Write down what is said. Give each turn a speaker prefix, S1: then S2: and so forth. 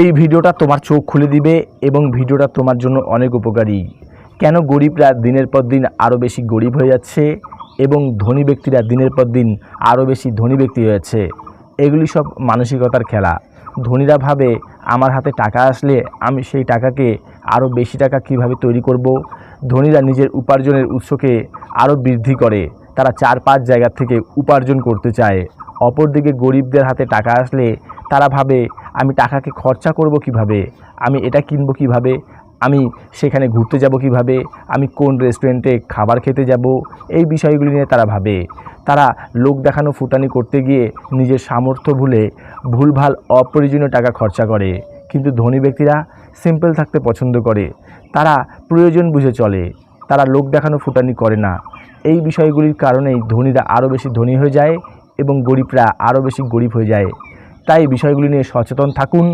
S1: এই ভিডিওটা তোমার চোখ খুলে দিবে এবং ভিডিওটা তোমার জন্য অনেক উপকারী। কেন গরিবরা দিনের পর দিন আরও বেশি গরিব হয়ে যাচ্ছে এবং ধনী ব্যক্তিরা দিনের পর দিন আরও বেশি ধনী ব্যক্তি হয়ে যাচ্ছে? এগুলি সব মানসিকতার খেলা। ধনীরা ভাবে, আমার হাতে টাকা আসলে আমি সেই টাকাকে আরও বেশি টাকা কীভাবে তৈরি করব? ধনীরা নিজের উপার্জনের উৎসকে আরও বৃদ্ধি করে। তারা চার পাঁচ জায়গা থেকে উপার্জন করতে চায়। অপরদিকে গরিবদের হাতে টাকা আসলে তারা ভাবে আমি টাকাকে খরচা করব কীভাবে? আমি এটা কিনবো কীভাবে? আমি সেখানে ঘুরতে যাব কীভাবে? আমি কোন রেস্টুরেন্টে খাবার খেতে যাব? এই বিষয়গুলি নিয়ে তারা ভাবে। তারা লোক দেখানো ফুটানি করতে গিয়ে নিজের সামর্থ্য ভুলে ভুলভাল অপ্রয়োজনীয় টাকা খরচা করে। কিন্তু ধনী ব্যক্তিরা সিম্পল থাকতে পছন্দ করে। তারা প্রয়োজন বুঝে চলে। তারা লোক দেখানো ফুটানি করে না। এই বিষয়গুলির কারণেই ধনীরা আরও বেশি ধনী হয়ে যায় এবং গরিবরা আরও বেশি গরিব হয়ে যায়। তাই বিষয়গুলি নিয়ে সচেতন থাকুন।